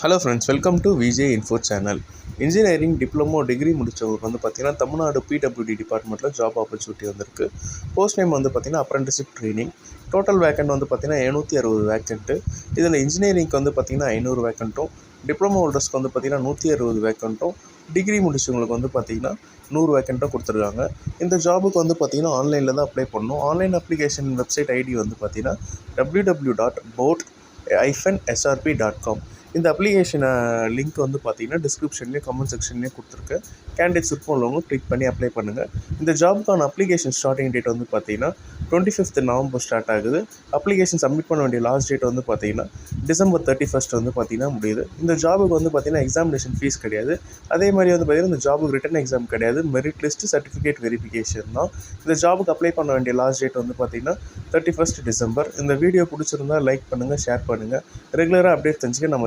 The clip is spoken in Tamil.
Hello friends welcome to VJ info channel engineering diploma degree முடித்தவங்களுக்கு வந்து பார்த்திங்கன்னா தமிழ்நாடு பிடபிள்யூடி டிபார்ட்மெண்ட்டில் ஜாப் ஆப்பர்ச்சுனிட்டி வந்திருக்கு. போஸ்ட் நேம் வந்து பார்த்திங்கன்னா அப்ரெண்டிஷிப் ட்ரைனிங் டோட்டல் வேக்கண்ட் வந்து பார்த்திங்கன்னா எழுநூற்றி அறுபது வேக்கண்ட்டு இதில் இன்ஜினியரிங்க்கு வந்து பார்த்திங்கன்னா ஐநூறு வேக்கண்ட்டும் டிப்ளமோ ஹோல்டர்ஸ்க்கு வந்து பார்த்திங்கன்னா நூற்றி அறுபது வேக்கண்ட்டும் டிகிரி முடிச்சவங்களுக்கு வந்து பார்த்திங்கன்னா நூறு வேக்கண்ட்டும் கொடுத்துருக்காங்க. இந்த ஜாபுக்கு வந்து பார்த்திங்கன்னா ஆன்லைனில் தான் அப்ளை பண்ணணும். ஆன்லைன் அப்ளிகேஷன் வெப்சைட் ஐடி வந்து பார்த்திங்கன்னா W W dot boat hyphen SRP dot com இந்த அப்ளிகேஷனை லிங்க் வந்து பார்த்தீங்கன்னா டிஸ்கிரிப்ஷன்லேயும் கமெண்ட் செக்ஷன்லேயும் கொடுத்துருக்கேன் கேண்டிடேட்ஸ் விருப்பம் உள்ளவங்க கிளிக் பண்ணி அப்ளை பண்ணுங்கள் இந்த ஜாபுக்கான அப்ளிகேஷன் ஸ்டார்டிங் டேட் வந்து பார்த்தீங்கன்னா டுவெண்ட்டி ஃபிஃப்த் நவம்பர் ஸ்டார்ட் ஆகுது. அப்ளிகேஷன் சப்மிட் பண்ண வேண்டிய லாஸ்ட் டேட் வந்து பார்த்தீங்கன்னா டிசம்பர் தேர்ட்டி ஃபஸ்ட் வந்து பார்த்தீங்கன்னா முடியுது. இந்த ஜாபுக்கு வந்து பார்த்தீங்கன்னா எக்ஸாமினேஷன் ஃபீஸ் கிடையாது. அதே மாதிரி வந்து பார்த்தீங்கன்னா இந்த ஜாபுக்கு ரிட்டன் எக்ஸாம் கிடையாது. மெரிட் லிஸ்ட் சர்டிஃபிகேட் வெரிஃபிகேஷன் தான். இந்த ஜாபுக்கு அப்ளை பண்ண வேண்டிய லாஸ்ட் டேட் வந்து பார்த்தீங்கன்னா தேர்ட்டி ஃபஸ்ட் டிசம்பர் இந்த வீடியோ பிடிச்சிருந்தா லைக் பண்ணுங்கள் ஷேர் பண்ணுங்கள் ரெகுலராக அப்டேட் தெரிஞ்சுக்க நம்ம